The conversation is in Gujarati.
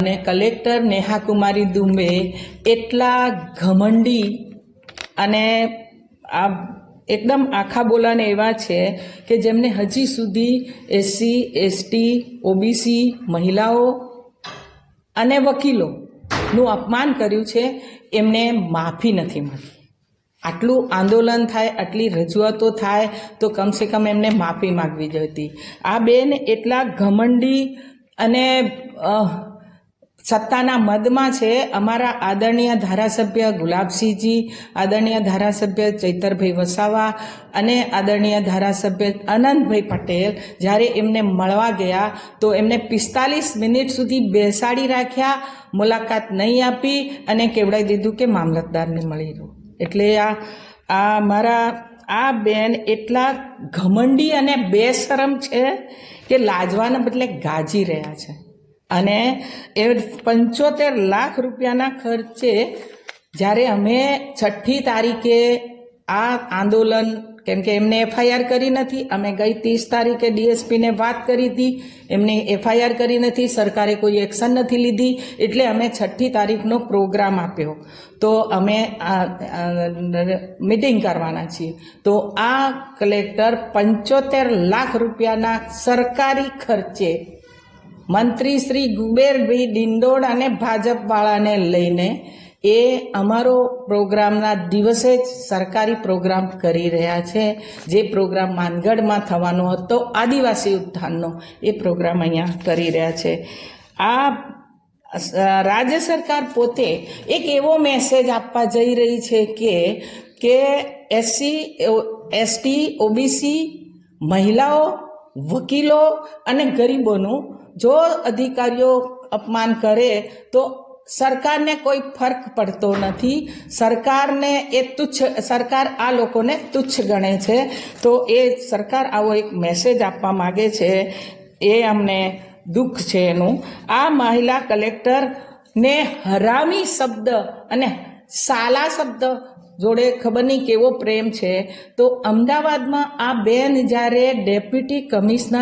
અને કલેક્ટર નેહા કુમારી દુબે એટલા ઘમંડી અને આ એકદમ આખા બોલાને એવા છે કે જેમને હજી સુધી એસસી, એસટી, ઓબીસી મહિલાઓ અને વકીલોનું અપમાન કર્યું છે, એમને માફી નથી મળી. આટલું આંદોલન થાય, આટલી રજૂઆતો થાય, તો કમસે કમ એમને માફી માગવી જોઈતી. આ બેન એટલા ઘમંડી અને સત્તાના મદમાં છે અમારા આદરણીય ધારાસભ્ય ગુલાબસિંહજી, આદરણીય ધારાસભ્ય ચૈતરભાઈ વસાવા અને આદરણીય ધારાસભ્ય આનંદભાઈ પટેલ. જ્યારે એમને મળવા ગયા તો એમને પિસ્તાલીસ મિનિટ સુધી બેસાડી રાખ્યા, મુલાકાત નહીં આપી અને કેવડાવી દીધું કે મામલતદારને મળી રહો. એટલે આ આ મારા, આ બેન એટલા ઘમંડી અને બેશરમ છે કે લાજવાના બદલે ગાજી રહ્યા છે. અને એ પંચોતેર લાખ રૂપિયાના ખર્ચે જ્યારે અમે છઠ્ઠી તારીખે આ આંદોલન, કેમ કે એમને એફઆઈઆર કરી નથી, અમે ગઈ ત્રીસ તારીખે ડીએસપીને વાત કરી હતી, એમને એફઆઈઆર કરી નથી, સરકારે કોઈ એક્શન નથી લીધી, એટલે અમે છઠ્ઠી તારીખનો પ્રોગ્રામ આપ્યો. તો અમે મિટિંગ કરવાના છીએ. તો આ કલેક્ટર પંચોતેર લાખ રૂપિયાના સરકારી ખર્ચે મંત્રી શ્રી કુબેરભાઈ ડિંડોળ અને ભાજપવાળાને લઈને એ અમારો પ્રોગ્રામના દિવસે જ સરકારી પ્રોગ્રામ કરી રહ્યા છે. જે પ્રોગ્રામ માનગઢમાં થવાનો હતો, આદિવાસી ઉત્થાનનો, એ પ્રોગ્રામ અહીંયા કરી રહ્યા છે. આ રાજ્ય સરકાર પોતે એક એવો મેસેજ આપવા જઈ રહી છે કે કે એસસી, એસટી, ઓબીસી, મહિલાઓ, વકીલો અને ગરીબોનું જો અધિકારીઓ અપમાન કરે તો સરકારને કોઈ ફરક પડતો નથી. સરકારને એ તુચ્છ, સરકાર આ લોકોને તુચ્છ ગણે છે. તો એ સરકાર આવો એક મેસેજ આપવા માગે છે. એ અમને દુઃખ છે એનું. આ મહિલા કલેક્ટરને હરામી શબ્દ અને સાલા શબ્દ જોડે ખબર નહીં કેવો પ્રેમ છે. તો અમદાવાદમાં આ બેન જ્યારે ડેપ્યુટી કમિશનર